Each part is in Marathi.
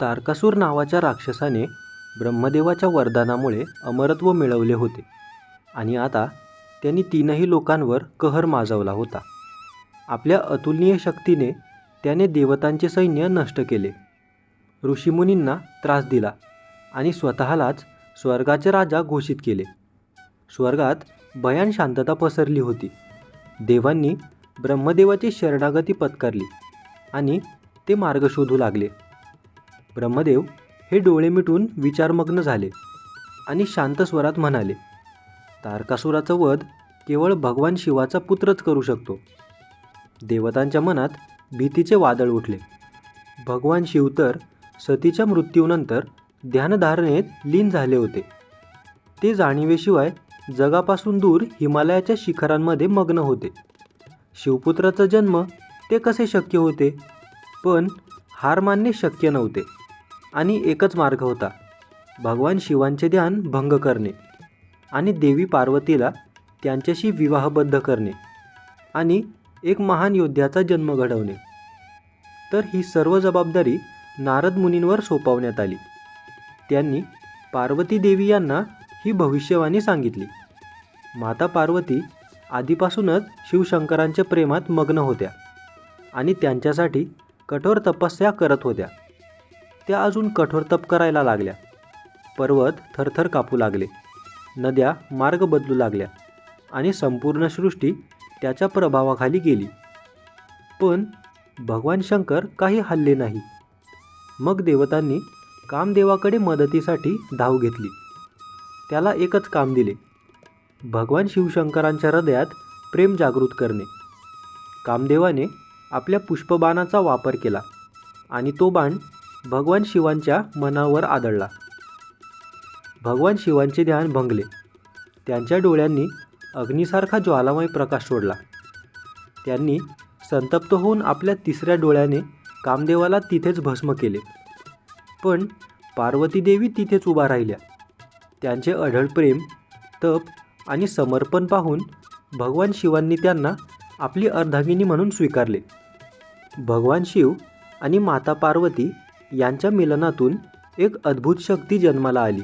तारकासूर नावाच्या राक्षसाने ब्रह्मदेवाच्या वरदानामुळे अमरत्व मिळवले होते. आणि आता त्यांनी तीनही लोकांवर कहर माजवला होता. आपल्या अतुलनीय शक्तीने त्याने देवतांचे सैन्य नष्ट केले. ऋषीमुनींना त्रास दिला आणि स्वतःलाच स्वर्गाचे राजा घोषित केले. स्वर्गात भयान शांतता पसरली होती. देवांनी ब्रह्मदेवाची शरणागती पत्करली आणि ते मार्ग शोधू लागले. ब्रह्मदेव हे डोळे मिटून विचारमग्न झाले आणि शांत स्वरात म्हणाले तारकासुराचं वध केवळ भगवान शिवाचा पुत्रच करू शकतो. देवतांच्या मनात भीतीचे वादळ उठले. भगवान शिव तर सतीच्या मृत्यूनंतर ध्यानधारणेत लीन झाले होते. ते जाणीवेशिवाय जगापासून दूर हिमालयाच्या शिखरांमध्ये मग्न होते. शिवपुत्राचा जन्म ते कसे शक्य होते? पण हार मानणे शक्य नव्हते. आणि एकच मार्ग होता. भगवान शिवांचे ध्यान भंग करणे आणि देवी पार्वतीला त्यांच्याशी विवाहबद्ध करणे आणि एक महान योद्ध्याचा जन्म घडवणे. तर ही सर्व जबाबदारी नारद मुनींवर सोपवण्यात आली. त्यांनी पार्वती देवी यांना ही भविष्यवाणी सांगितली. माता पार्वती आधीपासूनच शिवशंकरांच्या प्रेमात मग्न होत्या आणि त्यांच्यासाठी कठोर तपस्या करत होत्या. त्या अजून कठोर तप करायला लागल्या. पर्वत थरथर कापू लागले. नद्या मार्ग बदलू लागल्या आणि संपूर्ण सृष्टी त्याच्या प्रभावाखाली गेली. पण भगवान शंकर काही हल्ले नाही. मग देवतांनी कामदेवाकडे मदतीसाठी धाव घेतली. त्याला एकच काम दिले. भगवान शिवशंकरांच्या हृदयात प्रेम जागृत करणे. कामदेवाने आपल्या पुष्पबाणाचा वापर केला आणि तो बाण भगवान शिवांच्या मनावर आदळला. भगवान शिवांचे ध्यान भंगले. त्यांच्या डोळ्यांनी अग्नीसारखा ज्वालामय प्रकाश सोडला. त्यांनी संतप्त होऊन आपल्या तिसऱ्या डोळ्याने कामदेवाला तिथेच भस्म केले. पण पार्वती देवी तिथेच उभा राहिल्या. त्यांचे अढळ प्रेम तप आणि समर्पण पाहून भगवान शिवांनी त्यांना आपली अर्धागिनी म्हणून स्वीकारले. भगवान शिव आणि माता पार्वती यांच्या मिलनातून एक अद्भुत शक्ती जन्माला आली.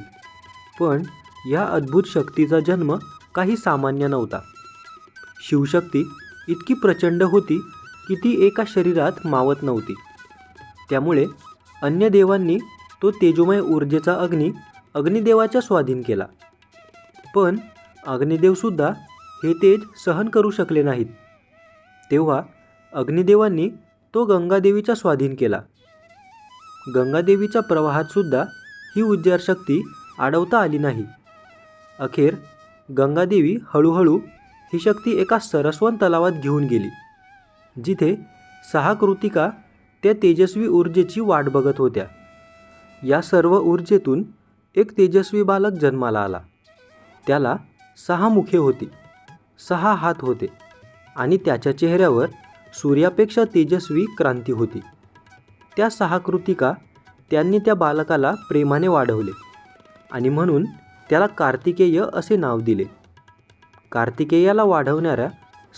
पण या अद्भुत शक्तीचा जन्म काही सामान्य नव्हता. शिवशक्ती इतकी प्रचंड होती की ती एका शरीरात मावत नव्हती. त्यामुळे अन्य देवांनी तो तेजोमय ऊर्जेचा अग्नी अग्निदेवाच्या स्वाधीन केला. पण अग्निदेवसुद्धा हे तेज सहन करू शकले नाहीत. तेव्हा अग्निदेवांनी तो गंगादेवीच्या स्वाधीन केला. गंगादेवीच्या प्रवाहातसुद्धा ही उद्जारशक्ती अडवता आली नाही. अखेर गंगादेवी हळूहळू ही शक्ती एका सरस्वत तलावात घेऊन गेली जिथे सहा कृतिका त्या तेजस्वी ऊर्जेची वाट बघत होत्या. या सर्व ऊर्जेतून एक तेजस्वी बालक जन्माला आला. त्याला सहा मुखे होती सहा हात होते आणि त्याच्या चेहऱ्यावर सूर्यापेक्षा तेजस्वी क्रांती होती. त्या सहा कृतिका त्यांनी त्या बालकाला प्रेमाने वाढवले आणि म्हणून त्याला कार्तिकेय असे नाव दिले. कार्तिकेयाला वाढवणाऱ्या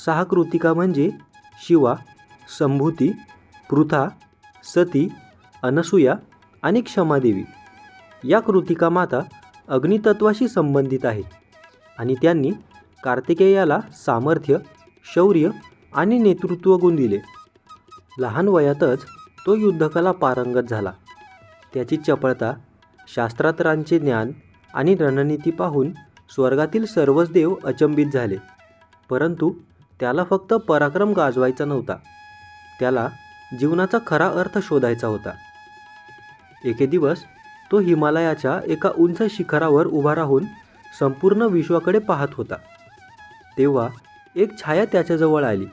सहा कृतिका म्हणजे शिवा संभूती पृथा सती अनसूया आणि क्षमादेवी. या कृतिका माता अग्नितत्वाशी संबंधित आहेत आणि त्यांनी कार्तिकेयाला सामर्थ्य शौर्य आणि नेतृत्व गुण दिले. लहान वयातच तो युद्धकला पारंगत झाला. त्याची चपळता शास्त्रात्रांचे ज्ञान आणि रणनीती पाहून स्वर्गातील सर्वच देव अचंबित झाले. परंतु त्याला फक्त पराक्रम गाजवायचा नव्हता. त्याला जीवनाचा खरा अर्थ शोधायचा होता. एके दिवस तो हिमालयाच्या एका उंच शिखरावर उभा राहून संपूर्ण विश्वाकडे पाहत होता. तेव्हा एक छाया त्याच्याजवळ आली.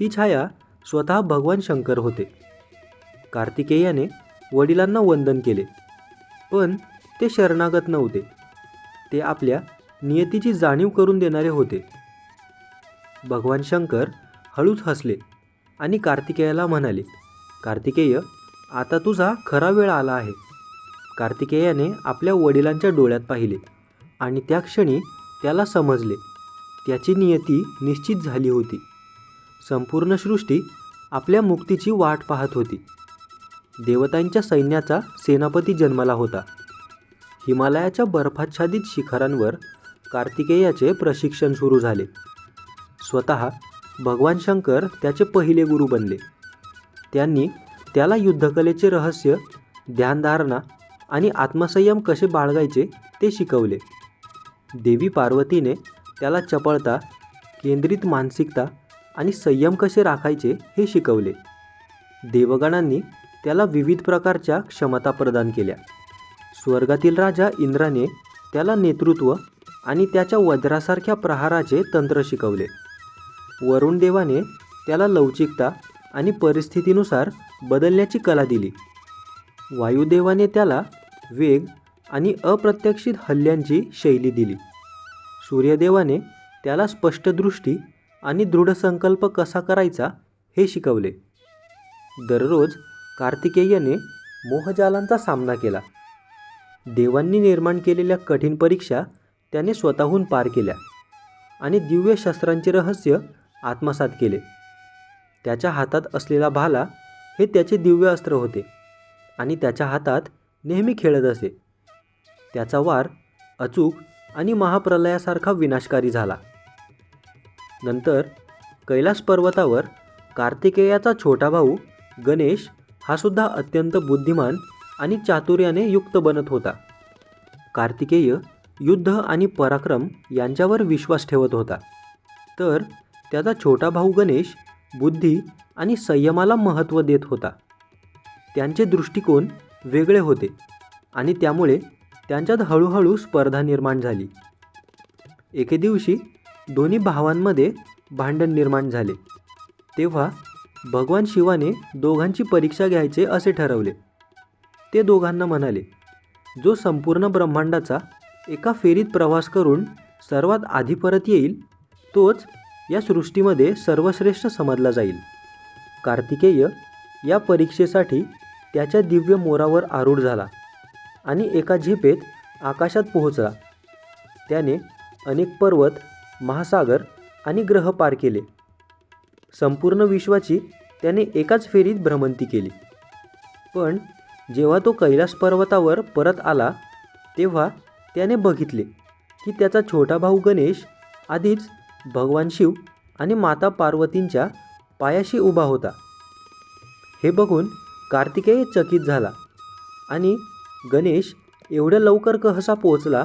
ती छाया स्वतः भगवान शंकर होते. कार्तिकेयाने वडिलांना वंदन केले. पण ते शरणागत नव्हते. ते आपल्या नियतीची जाणीव करून देणारे होते. भगवान शंकर हळूच हसले आणि कार्तिकेयाला म्हणाले कार्तिकेय आता तुझा खरा वेळ आला आहे. कार्तिकेयाने आपल्या वडिलांच्या डोळ्यात पाहिले आणि त्या क्षणी त्याला समजले. त्याची नियती निश्चित झाली होती. संपूर्ण सृष्टी आपल्या मुक्तीची वाट पाहत होती. देवतांच्या सैन्याचा सेनापती जन्माला होता. हिमालयाच्या बर्फाच्छादित शिखरांवर कार्तिकेयाचे प्रशिक्षण सुरू झाले. स्वतः भगवान शंकर त्याचे पहिले गुरु बनले. त्यांनी त्याला युद्धकलेचे रहस्य ध्यानधारणा आणि आत्मसंयम कसे बाळगायचे ते शिकवले. देवी पार्वतीने त्याला चपळता केंद्रित मानसिकता आणि संयम कसे राखायचे हे शिकवले. देवगणांनी त्याला विविध प्रकारच्या क्षमता प्रदान केल्या. स्वर्गातील राजा इंद्राने त्याला नेतृत्व आणि त्याच्या वज्रासारख्या प्रहाराचे तंत्र शिकवले. वरुण देवाने त्याला लवचिकता आणि परिस्थितीनुसार बदलण्याची कला दिली. वायुदेवाने त्याला वेग आणि अप्रत्याशित हल्ल्यांची शैली दिली. सूर्यदेवाने त्याला स्पष्टदृष्टी आणि दृढसंकल्प कसा करायचा हे शिकवले. दररोज कार्तिकेयने मोहजालांचा सामना केला. देवांनी निर्माण केलेल्या कठीण परीक्षा त्याने स्वतःहून पार केल्या आणि दिव्य शस्त्रांचे रहस्य आत्मसात केले. त्याच्या हातात असलेला भाला हे त्याचे दिव्य अस्त्र होते आणि त्याच्या हातात नेहमी खेळत असे. त्याचा वार अचूक आणि महाप्रलयासारखा विनाशकारी झाला. नंतर कैलास पर्वतावर कार्तिकेयाचा छोटा भाऊ गणेश हा सुद्धा अत्यंत बुद्धिमान आणि चातुर्याने युक्त बनत होता. कार्तिकेय युद्ध आणि पराक्रम यांच्यावर विश्वास ठेवत होता. तर त्याचा छोटा भाऊ गणेश बुद्धी आणि संयमाला महत्त्व देत होता. त्यांचे दृष्टिकोन वेगळे होते आणि त्यामुळे त्यांच्यात हळूहळू स्पर्धा निर्माण झाली. एके दिवशी दोन्ही भावांमध्ये भांडण निर्माण झाले. तेव्हा भगवान शिवाने दोघांची परीक्षा घ्यायचे असे ठरवले. ते दोघांना म्हणाले जो संपूर्ण ब्रह्मांडाचा एका फेरीत प्रवास करून सर्वात आधी परत येईल तोच या सृष्टीमध्ये सर्वश्रेष्ठ समजला जाईल. कार्तिकेय या परीक्षेसाठी त्याच्या दिव्य मोरावर आरूढ झाला आणि एका झेपेत आकाशात पोहोचला. त्याने अनेक पर्वत महासागर आणि ग्रह पार केले. संपूर्ण विश्वाची त्याने एकाच फेरीत भ्रमंती केली. पण जेव्हा तो कैलास पर्वतावर परत आला तेव्हा त्याने बघितले की त्याचा छोटा भाऊ गणेश आधीच भगवान शिव आणि माता पार्वतींच्या पायाशी उभा होता. हे बघून कार्तिकेय चकित झाला आणि गणेश एवढ्या लवकर कसा पोचला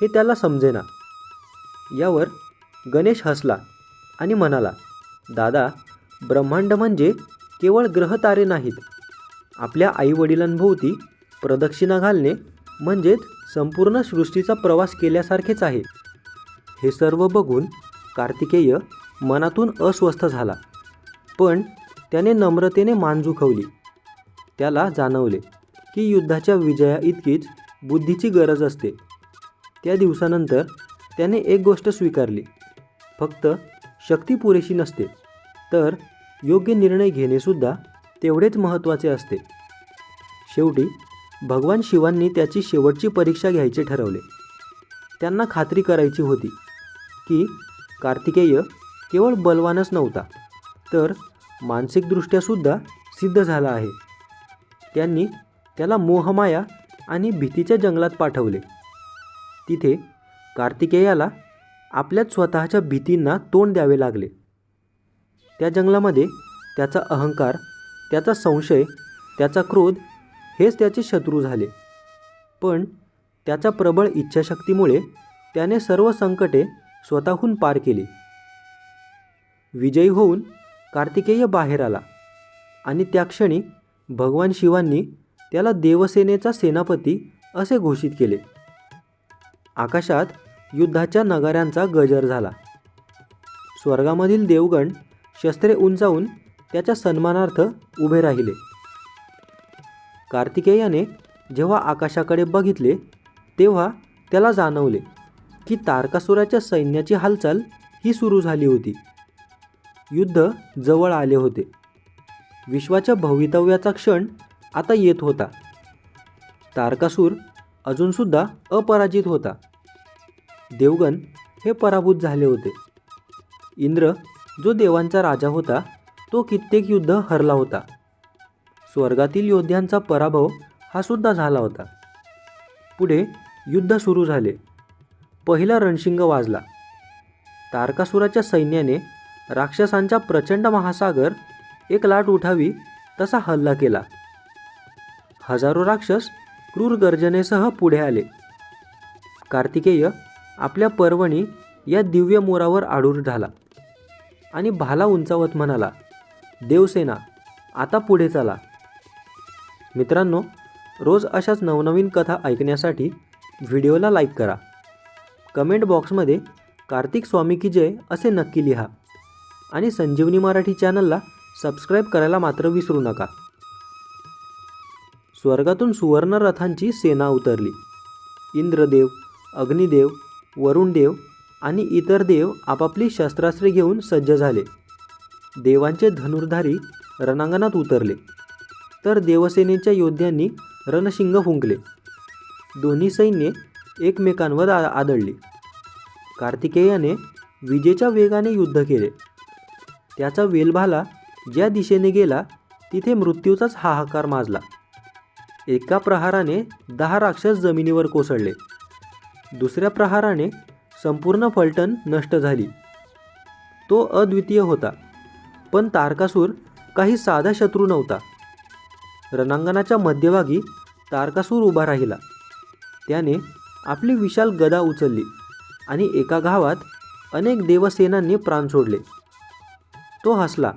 हे त्याला समजेना. यावर गणेश हसला आणि म्हणाला दादा ब्रह्मांड म्हणजे केवळ ग्रहतारे नाहीत. आपल्या आईवडिलांभोवती प्रदक्षिणा घालणे म्हणजेच संपूर्ण सृष्टीचा प्रवास केल्यासारखेच आहे. हे सर्व बघून कार्तिकेय मनातून अस्वस्थ झाला पण त्याने नम्रतेने मान झुकवली त्याला जाणवले की युद्धाच्या विजया इतकीच बुद्धीची गरज असते. त्या दिवसानंतर त्याने एक गोष्ट स्वीकारली. फक्त शक्ती पुरेशी नसते. तर योग्य निर्णय घेणेसुद्धा तेवढेच महत्त्वाचे असते. शेवटी भगवान शिवांनी त्याची शेवटची परीक्षा घ्यायचे ठरवले. त्यांना खात्री करायची होती की कार्तिकेय केवळ बलवानच नव्हता तर मानसिकदृष्ट्यासुद्धा सिद्ध झाला आहे. त्यांनी त्याला मोहमाया आणि भीतीच्या जंगलात पाठवले. तिथे कार्तिकेयाला आपल्याच स्वतःच्या भीतींना तोंड द्यावे लागले. त्या जंगलामध्ये त्याचा अहंकार त्याचा संशय त्याचा क्रोध हेच त्याचे शत्रू झाले. पण त्याच्या प्रबळ इच्छाशक्तीमुळे त्याने सर्व संकटे स्वतःहून पार केली. विजयी होऊन कार्तिकेय बाहेर आला आणि त्या क्षणी भगवान शिवांनी त्याला देवसेनेचा सेनापती असे घोषित केले. आकाशात युद्धाच्या नगाऱ्यांचा गजर झाला. स्वर्गामधील देवगण शस्त्रे उंचावून त्याच्या सन्मानार्थ उभे राहिले. कार्तिकेयाने जेव्हा आकाशाकडे बघितले तेव्हा त्याला जाणवले की तारकासुराच्या सैन्याची हालचाल ही सुरू झाली होती. युद्ध जवळ आले होते. विश्वाच्या भवितव्याचा क्षण आता येत होता. तारकासूर अजूनसुद्धा अपराजित होता. देवगण हे पराभूत झाले होते. इंद्र जो देवांचा राजा होता तो कित्येक युद्ध हरला होता. स्वर्गातील योद्ध्यांचा पराभव हा सुद्धा झाला होता. पुढे युद्ध सुरू झाले. पहिला रणशिंग वाजला. तारकासुराच्या सैन्याने राक्षसांचा प्रचंड महासागर एक लाट उठावी तसा हल्ला केला. हजारो राक्षस क्रूर गर्जनेसह पुढे आले. कार्तिकेय आपल्या पर्वणी या दिव्य मोरावर आडूर झाला. आणि भाला उंचावत म्हणाला देवसेना आता पुढे चला. मित्रांनो रोज अशाच नवनवीन कथा ऐकण्यासाठी व्हिडिओला लाईक करा. कमेंट बॉक्समध्ये कार्तिक स्वामी की जय असे नक्की लिहा. आणि संजीवनी मराठी चॅनलला सबस्क्राईब करायला मात्र विसरू नका. स्वर्गातून सुवर्ण रथांची सेना उतरली. इंद्रदेव अग्निदेव वरुणदेव आणि इतर देव आपापली शस्त्रास्त्रे घेऊन सज्ज झाले. देवांचे धनुर्धारी रणांगणात उतरले. तर देवसेनेच्या योद्ध्यांनी रणशिंग फुंकले. दोन्ही सैन्ये एकमेकांवर आ आदळली. कार्तिकेयाने विजेच्या वेगाने युद्ध केले. त्याचा वेलभाला ज्या दिशेने गेला तिथे मृत्यूचाच हाहाकार माजला. एका प्रहाराने दहा राक्षस जमिनीवर कोसळले. दुसऱ्या प्रहाराने संपूर्ण फलटण नष्ट झाली. तो अद्वितीय होता पण तारकासूर काही साधा शत्रू नव्हता. रणांगणाच्या मध्यभागी तारकासूर उभा राहिला. त्याने आपली विशाल गदा उचलली आणि एका गावात अनेक देवसेनांनी प्राण सोडले. तो हसला.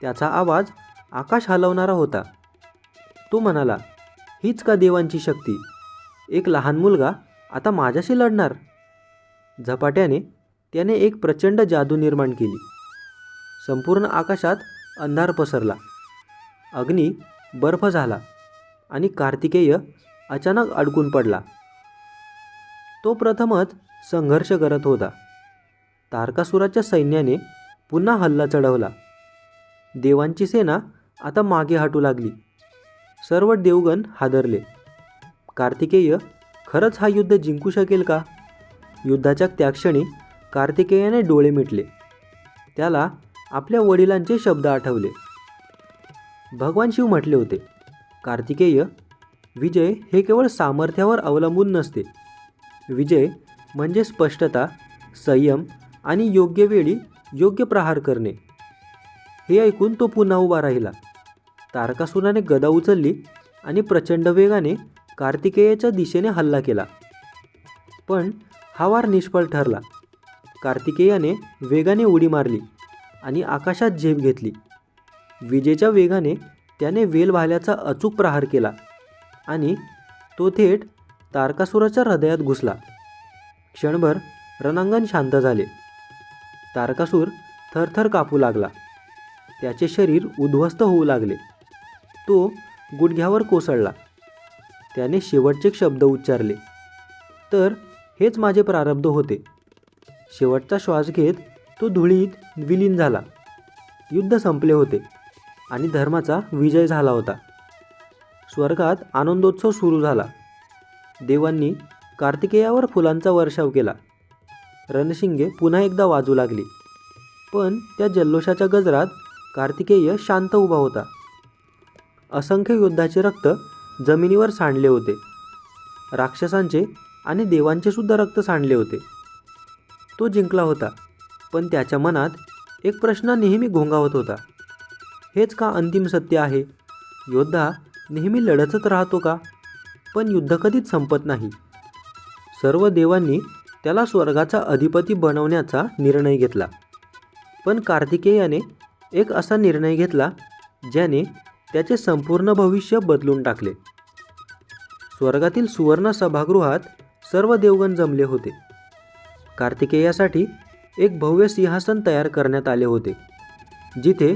त्याचा आवाज आकाश हलवणारा होता. तो म्हणाला हीच का देवांची शक्ती? एक लहान मुलगा आता माझ्याशी लढणार. झपाट्याने त्याने एक प्रचंड जादू निर्माण केली. संपूर्ण आकाशात अंधार पसरला. अग्नी बर्फ झाला आणि कार्तिकेय अचानक अडकून पडला. तो प्रथमच संघर्ष करत होता. तारकासुराच्या सैन्याने पुन्हा हल्ला चढवला. देवांची सेना आता मागे हटू लागली. सर्व देवगण हादरले. कार्तिकेय खरंच हा युद्ध जिंकू शकेल का? युद्धाच्या त्या क्षणी कार्तिकेयाने डोळे मिटले. त्याला आपल्या वडिलांचे शब्द आठवले. भगवान शिव म्हटले होते कार्तिकेय विजय हे केवळ सामर्थ्यावर अवलंबून नसते. विजय म्हणजे स्पष्टता संयम आणि योग्य वेळी योग्य प्रहार करणे. हे ऐकून तो पुन्हा उभा राहिला. तारकासुराने गदा उचलली आणि प्रचंड वेगाने कार्तिकेयाच्या दिशेने हल्ला केला. पण हा वार निष्फळ ठरला. कार्तिकेयाने वेगाने उडी मारली आणि आकाशात झेप घेतली. विजेच्या वेगाने त्याने वेलभाल्याचा अचूक प्रहार केला आणि तो थेट तारकासुराच्या हृदयात घुसला. क्षणभर रणांगण शांत झाले. तारकासूर थरथर कापू लागला. त्याचे शरीर उद्ध्वस्त होऊ लागले. तो गुडघ्यावर कोसळला. त्याने शेवटचे शब्द उच्चारले. तर हेच माझे प्रारब्ध होते. शेवटचा श्वास घेत तो धुळीत विलीन झाला. युद्ध संपले होते आणि धर्माचा विजय झाला होता. स्वर्गात आनंदोत्सव सुरू झाला. देवांनी कार्तिकेयावर फुलांचा वर्षाव केला. रणशिंगे पुन्हा एकदा वाजू लागली. पण त्या जल्लोषाच्या गजरात कार्तिकेय शांत उभा होता. असंख्य योद्धाचे रक्त जमिनीवर सांडले होते. राक्षसांचे आणि देवांचे सुद्धा रक्त सांडले होते. तो जिंकला होता पण त्याच्या मनात एक प्रश्न नेहमी घोंगावत होता. हेच का अंतिम सत्य आहे? योद्धा नेहमी लढतच राहतो का? पण युद्ध कधीच संपत नाही. सर्व देवांनी त्याला स्वर्गाचा अधिपती बनवण्याचा निर्णय घेतला. पण कार्तिकेयाने एक असा निर्णय घेतला ज्याने त्याचे संपूर्ण भविष्य बदलून टाकले. स्वर्गातील सुवर्ण सभागृहात सर्व देवगण जमले होते. कार्तिकेयासाठी एक भव्य सिंहासन तयार करण्यात आले होते जिथे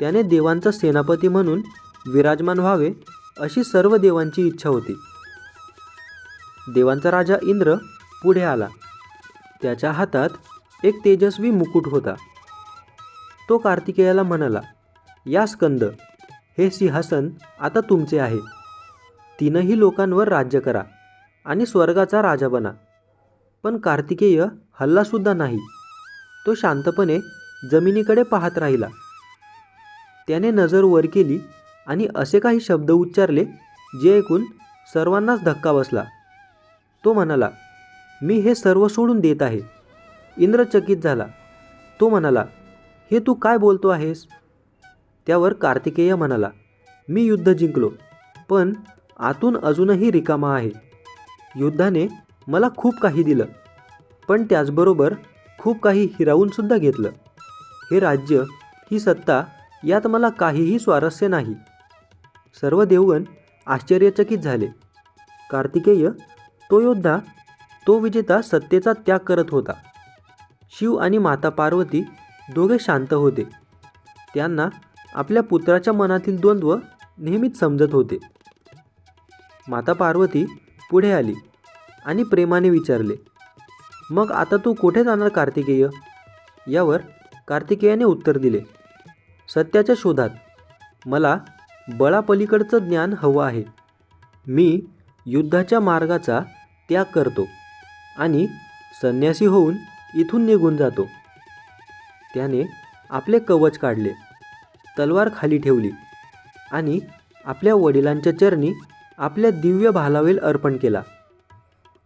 त्याने देवांचा सेनापती म्हणून विराजमान व्हावे अशी सर्व देवांची इच्छा होती. देवांचा राजा इंद्र पुढे आला. त्याच्या हातात एक तेजस्वी मुकुट होता. तो कार्तिकेयाला म्हणाला या स्कंद हे सिंहासन आता तुमचे आहे. तीनही लोकांवर राज्य करा आणि स्वर्गाचा राजा बना. पण कार्तिकेय हल्लासुद्धा नाही. तो शांतपणे जमिनीकडे पाहत राहिला. त्याने नजर वर केली आणि असे काही शब्द उच्चारले जे ऐकून सर्वांनाच धक्का बसला. तो म्हणाला मी हे सर्व सोडून देत आहे. इंद्रचकित झाला. तो म्हणाला हे तू काय बोलतो आहेस? त्यावर कार्तिकेय म्हणाला मी युद्ध जिंकलो पण आतून अजूनही रिकामा आहे. युद्धाने मला खूप काही दिलं पण त्याचबरोबर खूप काही हिरावूनसुद्धा घेतलं. हे राज्य ही सत्ता यात मला काहीही स्वारस्य नाही. सर्व देवगण आश्चर्यचकित झाले. कार्तिकेय तो योद्धा तो विजेता सत्तेचा त्याग करत होता. शिव आणि माता पार्वती दोघे शांत होते. त्यांना आपल्या पुत्राच्या मनातील द्वंद्व नेहमीच समजत होते. माता पार्वती पुढे आली आणि प्रेमाने विचारले मग आता तू कुठे जाणार कार्तिकेय? यावर कार्तिकेयाने उत्तर दिले सत्याच्या शोधात. मला बळापलीकडचं ज्ञान हवं आहे. मी युद्धाच्या मार्गाचा त्याग करतो आणि संन्यासी होऊन इथून निघून जातो. त्याने आपले कवच काढले. तलवार खाली ठेवली आणि आपल्या वडिलांच्या चरणी आपल्या दिव्य भालावेल अर्पण केला.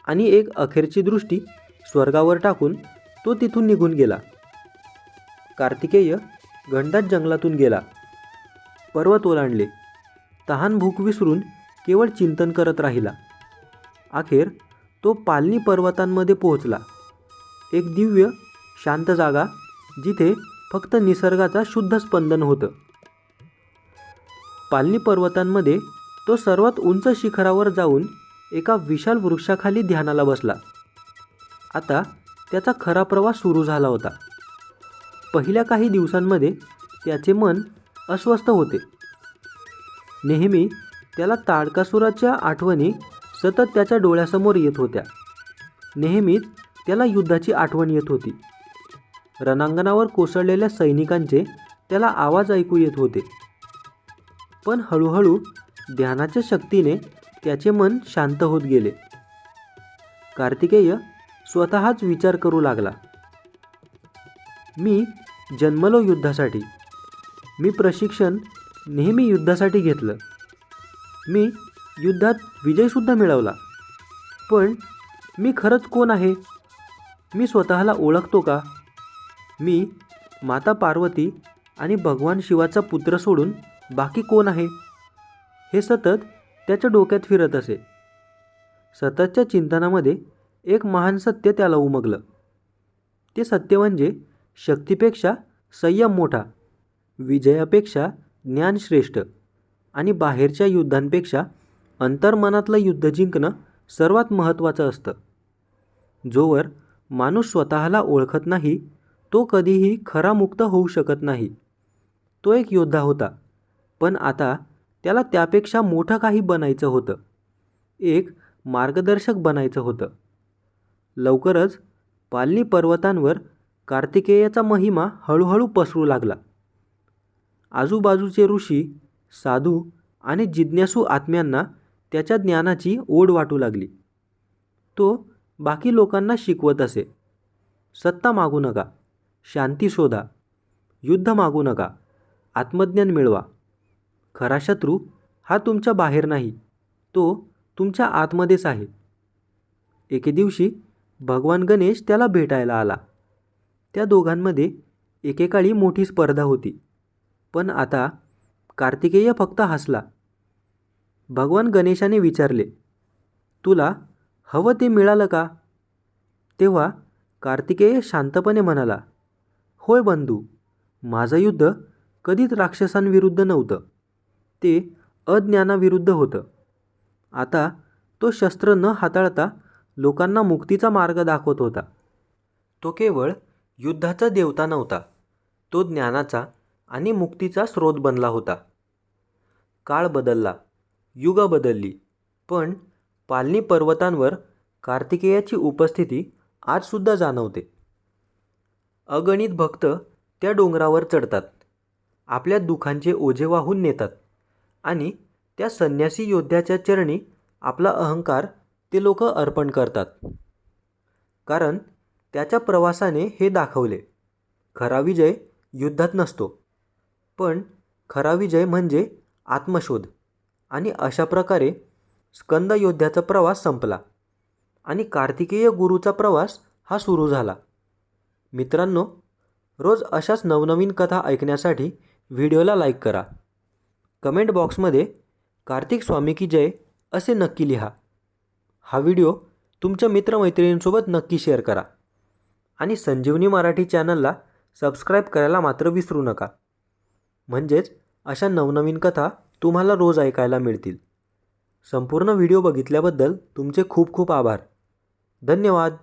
आणि एक अखेरची दृष्टी स्वर्गावर टाकून तो तिथून निघून गेला. कार्तिकेय घंटात जंगलातून गेला. पर्वत ओलांडले. तहान भूक विसरून केवळ चिंतन करत राहिला. अखेर तो पालनी पर्वतांमध्ये पोहोचला. एक दिव्य शांत जागा जिथे फक्त निसर्गाचा शुद्ध स्पंदन होतं. पालनी पर्वतांमध्ये तो सर्वात उंच शिखरावर जाऊन एका विशाल वृक्षाखाली ध्यानाला बसला. आता त्याचा खरा प्रवास सुरू झाला होता. पहिल्या काही दिवसांमध्ये त्याचे मन अस्वस्थ होते. नेहमी त्याला ताडकासुराच्या आठवणी सतत त्याच्या डोळ्यासमोर येत होत्या. नेहमीच त्याला युद्धाची आठवण येत होती. रणांगणावर कोसळलेल्या सैनिकांचे त्याला आवाज ऐकू येत होते. पण हळूहळू ध्यानाच्या शक्तीने त्याचे मन शांत होत गेले. कार्तिकेय स्वतःच विचार करू लागला. मी जन्मलो युद्धासाठी. मी प्रशिक्षण नेहमी युद्धासाठी घेतलं. मी युद्धात विजयसुद्धा मिळवला. पण मी खरंच कोण आहे? मी स्वतःला ओळखतो का? मी माता पार्वती आणि भगवान शिवाचा पुत्र सोडून बाकी कोण आहे? हे सतत त्याच्या डोक्यात फिरत असे. सततच्या चिंतनामध्ये एक महान सत्य त्याला उमगलं. ते सत्य म्हणजे शक्तीपेक्षा संयम मोठा विजयापेक्षा ज्ञान श्रेष्ठ आणि बाहेरच्या युद्धांपेक्षा अंतर्मनातलं युद्ध जिंकणं सर्वात महत्त्वाचं असतं. जोवर माणूस स्वतःला ओळखत नाही तो कधीही खरा मुक्त होऊ शकत नाही. तो एक योद्धा होता पण आता त्याला त्यापेक्षा मोठं काही बनायचं होतं. एक मार्गदर्शक बनायचं होतं. लवकरच पालनी पर्वतांवर कार्तिकेयाचा महिमा हळूहळू पसरू लागला. आजूबाजूचे ऋषी साधू आणि जिज्ञासू आत्म्यांना त्याच्या ज्ञानाची ओढ वाटू लागली. तो बाकी लोकांना शिकवत असे. सत्ता मागू नका. शांती शोधा. युद्ध मागू नका. आत्मज्ञान मिळवा. खरा शत्रू हा तुमच्या बाहेर नाही तो तुमच्या आतमध्येच आहे. एके दिवशी भगवान गणेश त्याला भेटायला आला. त्या दोघांमध्ये एकेकाळी मोठी स्पर्धा होती. पण आता कार्तिकेय फक्त हसला. भगवान गणेशाने विचारले तुला हवं ते मिळालं का? तेव्हा कार्तिकेय शांतपणे म्हणाला होय बंधू माझं युद्ध कधीच राक्षसांविरुद्ध नव्हतं. ते अज्ञानाविरुद्ध होतं. आता तो शस्त्र न हाताळता लोकांना मुक्तीचा मार्ग दाखवत होता. तो केवळ युद्धाचा देवता नव्हता तो ज्ञानाचा आणि मुक्तीचा स्रोत बनला होता. काळ बदलला युग बदलली पण पालनी पर्वतांवर कार्तिकेयाची उपस्थिती आजसुद्धा जाणवते. अगणित भक्त त्या डोंगरावर चढतात. आपल्या दुःखांचे ओझे वाहून नेतात. आणि त्या संन्यासी योद्ध्याच्या चरणी आपला अहंकार ते लोक अर्पण करतात. कारण त्याच्या प्रवासाने हे दाखवले खरा विजय युद्धात नसतो. पण खरा विजय म्हणजे आत्मशोध. आणि अशा प्रकारे स्कंद योद्ध्याचा प्रवास संपला. आणि कार्तिकेय गुरुचा प्रवास हा सुरू झाला. मित्रांनो रोज अशाच नवनवीन कथा ऐकण्यासाठी व्हिडिओला लाईक करा. कमेंट बॉक्समध्ये कार्तिक स्वामी की जय असे नक्की लिहा. हा व्हिडिओ तुमच्या मित्रमैत्रिणींसोबत नक्की शेअर करा. आणि संजीवनी मराठी चॅनलला सबस्क्राईब करायला मात्र विसरू नका. म्हणजेच अशा नवनवीन कथा तुम्हाला रोज ऐकायला मिळतील. संपूर्ण व्हिडिओ बघितल्याबद्दल तुमचे खूप खूप आभार. धन्यवाद.